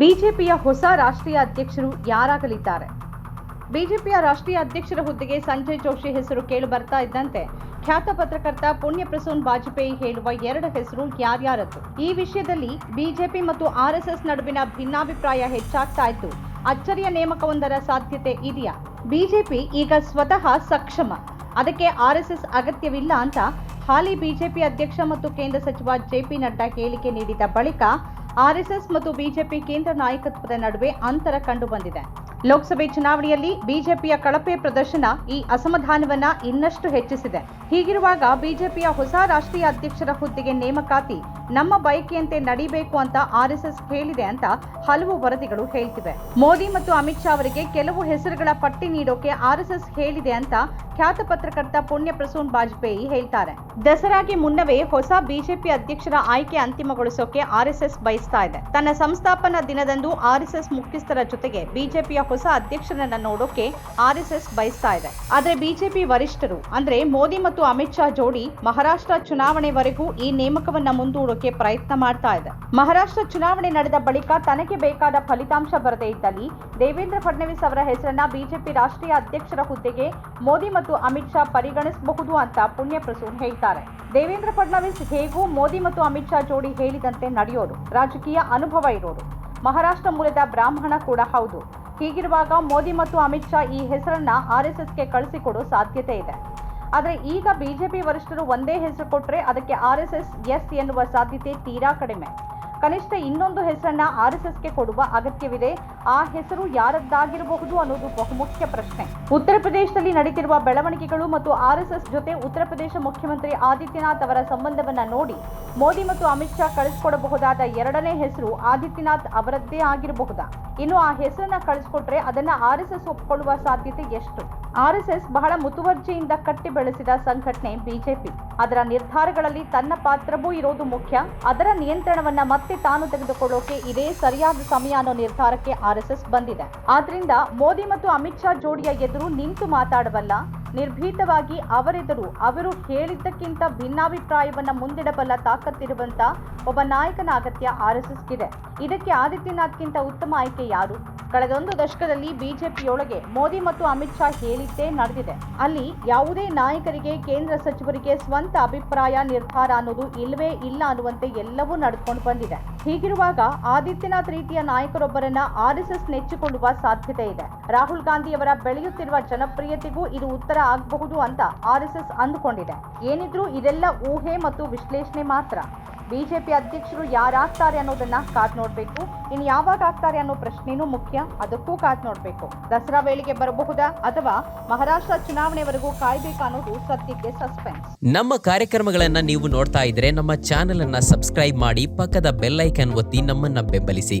ಬಿಜೆಪಿಯ ಹೊಸ ರಾಷ್ಟ್ರೀಯ ಅಧ್ಯಕ್ಷರು ಯಾರಾಗಲಿದ್ದಾರೆ? ಬಿಜೆಪಿಯ ರಾಷ್ಟ್ರೀಯ ಅಧ್ಯಕ್ಷರ ಹುದ್ದೆಗೆ ಸಂಜಯ್ ಜೋಶಿ ಹೆಸರು ಕೇಳಿ ಬರ್ತಾ ಇದ್ದಂತೆ ಖ್ಯಾತ ಪತ್ರಕರ್ತ ಪುಣ್ಯ ಪ್ರಸೂನ್ ವಾಜಪೇಯಿ ಹೇಳುವ ಎರಡು ಹೆಸರು ಯಾರ್ಯಾರದ್ದು? ಈ ವಿಷಯದಲ್ಲಿ ಬಿಜೆಪಿ ಮತ್ತು ಆರ್ಎಸ್ಎಸ್ ನಡುವಿನ ಭಿನ್ನಾಭಿಪ್ರಾಯ ಹೆಚ್ಚಾಗ್ತಾ ಇದ್ದು, ಅಚ್ಚರಿಯ ನೇಮಕವೊಂದರ ಸಾಧ್ಯತೆ ಇದೆಯಾ? ಬಿಜೆಪಿ ಈಗ ಸ್ವತಃ ಸಕ್ಷಮ. ಅದಕ್ಕೆ ಆರ್ಎಸ್ಎಸ್ ಅಗತ್ಯವಿಲ್ಲ ಅಂತ ಹಾಲಿ ಬಿಜೆಪಿ ಅಧ್ಯಕ್ಷ ಮತ್ತು ಕೇಂದ್ರ ಸಚಿವ ಜೆಪಿ ನಡ್ಡಾ ಹೇಳಿಕೆ ನೀಡಿದ ಬಳಿಕ ಆರ್ಎಸ್ಎಸ್ ಮತ್ತು ಬಿಜೆಪಿ ಕೇಂದ್ರ ನಾಯಕತ್ವದ ನಡುವೆ ಅಂತರ ಕಂಡು ಬಂದಿದೆ ಲೋಕಸಭೆ ಚುನಾವಣೆಯಲ್ಲಿ ಬಿಜೆಪಿಯ ಕಳಪೆ ಪ್ರದರ್ಶನ ಈ ಅಸಮಾಧಾನವನ್ನ ಇನ್ನಷ್ಟು ಹೆಚ್ಚಿಸಿದೆ. ಹೀಗಿರುವಾಗ ಬಿಜೆಪಿಯ ಹೊಸ ರಾಷ್ಟ್ರೀಯ ಅಧ್ಯಕ್ಷರ ಹುದ್ದೆಗೆ ನೇಮಕಾತಿ ನಮ್ಮ ಬಯಕೆಯಂತೆ ನಡೀಬೇಕು ಅಂತ ಆರ್ಎಸ್ಎಸ್ ಹೇಳಿದೆ ಅಂತ ಹಲವು ವರದಿಗಳು ಹೇಳ್ತಿವೆ. ಮೋದಿ ಮತ್ತು ಅಮಿತ್ ಶಾ ಅವರಿಗೆ ಕೆಲವು ಹೆಸರುಗಳ ಪಟ್ಟಿ ನೀಡೋಕೆ ಆರ್ಎಸ್ಎಸ್ ಹೇಳಿದೆ ಅಂತ ಖ್ಯಾತ ಪತ್ರಕರ್ತ ಪುಣ್ಯ ಪ್ರಸೂನ್ ವಾಜಪೇಯಿ ಹೇಳ್ತಾರೆ. ದಸರಾಗೆ ಮುನ್ನವೇ ಹೊಸ ಬಿಜೆಪಿ ಅಧ್ಯಕ್ಷರ ಆಯ್ಕೆ ಅಂತಿಮಗೊಳಿಸೋಕೆ ಆರ್ಎಸ್ಎಸ್ ಬಯಸ್ತಾ ಇದೆ. ತನ್ನ ಸಂಸ್ಥಾಪನಾ ದಿನದಂದು ಆರ್ಎಸ್ಎಸ್ ಮುಖ್ಯಸ್ಥರ ಜೊತೆಗೆ ಬಿಜೆಪಿಯ ಹೊಸ ಅಧ್ಯಕ್ಷರನ್ನ ನೋಡೋಕೆ ಆರ್ಎಸ್ಎಸ್ ಬಯಸ್ತಾ ಇದೆ. ಆದ್ರೆ ಬಿಜೆಪಿ ವರಿಷ್ಠರು, ಅಂದ್ರೆ ಮೋದಿ ಮತ್ತು ಅಮಿತ್ ಶಾ ಜೋಡಿ ಮಹಾರಾಷ್ಟ್ರ ಚುನಾವಣೆವರೆಗೂ ಈ ನೇಮಕವನ್ನ ಮುಂದೂಡೋಕೆ ಪ್ರಯತ್ನ ಮಾಡ್ತಾ ಇದೆ. ಮಹಾರಾಷ್ಟ್ರ ಚುನಾವಣೆ ನಡೆದ ಬಳಿಕ ತನಗೆ ಬೇಕಾದ ಫಲಿತಾಂಶ ಬರದೇ ಇದ್ದಲ್ಲಿ ದೇವೇಂದ್ರ ಫಡ್ನವೀಸ್ ಅವರ ಹೆಸರನ್ನ ಬಿಜೆಪಿ ರಾಷ್ಟ್ರೀಯ ಅಧ್ಯಕ್ಷರ ಹುದ್ದೆಗೆ ಮೋದಿ ಮತ್ತು ಅಮಿತ್ ಶಾ ಪರಿಗಣಿಸಬಹುದು ಅಂತ ಪುಣ್ಯ ಪ್ರಸೂನ್ ಹೇಳ್ತಾರೆ. ದೇವೇಂದ್ರ ಫಡ್ನವೀಸ್ ಹೇಗೂ ಮೋದಿ ಮತ್ತು ಅಮಿತ್ ಶಾ ಜೋಡಿ ಹೇಳಿದಂತೆ ನಡೆಯೋರು. ರಾಜಕೀಯ ಅನುಭವ ಇರೋರು. ಮಹಾರಾಷ್ಟ್ರ ಮೂಲದ ಬ್ರಾಹ್ಮಣ ಕೂಡ ಹೌದು. ಹೀಗಿರುವಾಗ ಮೋದಿ ಮತ್ತು ಅಮಿತ್ ಶಾ ಈ ಹೆಸರನ್ನ ಆರ್ಎಸ್ಎಸ್ಗೆ ಕಳಿಸಿಕೊಡೋ ಸಾಧ್ಯತೆ ಇದೆ. ಆದರೆ ಈಗ ಬಿಜೆಪಿ ವರಿಷ್ಠರು ಒಂದೇ ಹೆಸರು ಕೊಟ್ಟರೆ ಅದಕ್ಕೆ ಆರ್ ಎಸ್ ಎಸ್ ಎಸ್ ಎನ್ನುವ ಸಾಧ್ಯತೆ ತೀರಾ ಕಡಿಮೆ. ಕನಿಷ್ಠ ಇನ್ನೊಂದು ಹೆಸರನ್ನ ಎಸ್ಗೆ ಕೊಡುವ ಅಗತ್ಯವಿದೆ. ಆ ಹೆಸರು ಯಾರದ್ದಾಗಿರಬಹುದು ಅನ್ನೋದು ಬಹುಮುಖ್ಯ ಪ್ರಶ್ನೆ. ಉತ್ತರ ಪ್ರದೇಶದಲ್ಲಿ ನಡೀತಿರುವ ಬೆಳವಣಿಗೆಗಳು ಮತ್ತು ಆರ್ಎಸ್ಎಸ್ ಜೊತೆ ಉತ್ತರ ಪ್ರದೇಶ ಮುಖ್ಯಮಂತ್ರಿ ಆದಿತ್ಯನಾಥ್ ಅವರ ಸಂಬಂಧವನ್ನ ನೋಡಿ ಮೋದಿ ಮತ್ತು ಅಮಿತ್ ಶಾ ಕಳಿಸಿಕೊಡಬಹುದಾದ ಎರಡನೇ ಹೆಸರು ಆದಿತ್ಯನಾಥ್ ಅವರದ್ದೇ ಆಗಿರಬಹುದಾ? ಇನ್ನು ಆ ಹೆಸರನ್ನ ಕಳಿಸ್ಕೊಟ್ರೆ ಅದನ್ನ ಎಸ್ ಒಪ್ಪಿಕೊಳ್ಳುವ ಸಾಧ್ಯತೆ ಎಷ್ಟು? ಆರ್ಎಸ್ಎಸ್ ಬಹಳ ಮುತುವರ್ಜಿಯಿಂದ ಕಟ್ಟಿ ಬೆಳೆಸಿದ ಸಂಘಟನೆ ಬಿಜೆಪಿ. ಅದರ ನಿರ್ಧಾರಗಳಲ್ಲಿ ತನ್ನ ಪಾತ್ರವೂ ಇರೋದು ಮುಖ್ಯ. ಅದರ ನಿಯಂತ್ರಣವನ್ನ ಮತ್ತೆ ತಾನು ತೆಗೆದುಕೊಳ್ಳೋಕೆ ಇದೇ ಸರಿಯಾದ ಸಮಯ ಅನ್ನೋ ನಿರ್ಧಾರಕ್ಕೆ ಆರ್ಎಸ್ಎಸ್ ಬಂದಿದೆ. ಆದ್ರಿಂದ ಮೋದಿ ಮತ್ತು ಅಮಿತ್ ಶಾ ಜೋಡಿಯ ಎದುರು ನಿಂತು ಮಾತಾಡಬಲ್ಲ ನಿರ್ಭೀತವಾಗಿ ಅವರೆದುರು ಅವರು ಹೇಳಿದ್ದಕ್ಕಿಂತ ಭಿನ್ನಾಭಿಪ್ರಾಯವನ್ನ ಮುಂದಿಡಬಲ್ಲ ತಾಕತ್ತಿರುವಂತ ಒಬ್ಬ ನಾಯಕನ ಅಗತ್ಯ ಆರ್ಎಸ್ಎಸ್ಗಿದೆ. ಇದಕ್ಕೆ ಆದಿತ್ಯನಾಥ್ಗಿಂತ ಉತ್ತಮ ಆಯ್ಕೆ ಯಾರು? ಕಳೆದೊಂದು ದಶಕದಲ್ಲಿ ಬಿಜೆಪಿಯೊಳಗೆ ಮೋದಿ ಮತ್ತು ಅಮಿತ್ ಶಾ ಹೇಳಿದ್ದೇ ನಡೆದಿದೆ. ಅಲ್ಲಿ ಯಾವುದೇ ನಾಯಕರಿಗೆ, ಕೇಂದ್ರ ಸಚಿವರಿಗೆ ಸ್ವಂತ ಅಭಿಪ್ರಾಯ, ನಿರ್ಧಾರ ಅನ್ನೋದು ಇಲ್ಲವೇ ಇಲ್ಲ ಅನ್ನುವಂತೆ ಎಲ್ಲವೂ ನಡ್ಕೊಂಡು ಬಂದಿದೆ. ಹೀಗಿರುವಾಗ ಆದಿತ್ಯನಾಥ್ ರೀತಿಯ ನಾಯಕರೊಬ್ಬರನ್ನ ಆರ್ಎಸ್ಎಸ್ ನೆಚ್ಚಿಕೊಳ್ಳುವ ಸಾಧ್ಯತೆ ಇದೆ. ರಾಹುಲ್ ಗಾಂಧಿಯವರ ಬೆಳೆಯುತ್ತಿರುವ ಜನಪ್ರಿಯತೆಗೂ ಇದು ಉತ್ತರ ಆಗಬಹುದು ಅಂತ ಆರ್ ಎಸ್ ಎಸ್ ಅಂದುಕೊಂಡಿದೆ. ಏನಿದ್ರೂ ಇದೆಲ್ಲ ಊಹೆ ಮತ್ತು ವಿಶ್ಲೇಷಣೆ ಮಾತ್ರ. ಬಿಜೆಪಿ ಅಧ್ಯಕ್ಷರು ಯಾರಾಗ್ತಾರೆ ಅನ್ನೋದನ್ನ ಕಾದ್ ನೋಡ್ಬೇಕು. ಇನ್ನು ಯಾವಾಗ ಆಗ್ತಾರೆ ಅನ್ನೋ ಪ್ರಶ್ನೆನೂ ಮುಖ್ಯ. ಅದಕ್ಕೂ ಕಾದ್ ನೋಡ್ಬೇಕು. ದಸರಾ ವೇಳೆಗೆ ಬರಬಹುದಾ ಅಥವಾ ಮಹಾರಾಷ್ಟ್ರ ಚುನಾವಣೆವರೆಗೂ ಕಾಯ್ಬೇಕಾ ಅನ್ನೋದು ಸದ್ಯಕ್ಕೆ ಸಸ್ಪೆನ್ಸ್ ನಮ್ಮ ಕಾರ್ಯಕ್ರಮಗಳನ್ನ ನೀವು ನೋಡ್ತಾ ಇದ್ರೆ ನಮ್ಮ ಚಾನೆಲ್ ಅನ್ನ ಸಬ್ಸ್ಕ್ರೈಬ್ ಮಾಡಿ ಪಕ್ಕದ ಬೆಲ್ ಐಕನ್ ಒತ್ತಿ ನಮ್ಮನ್ನ ಬೆಂಬಲಿಸಿ.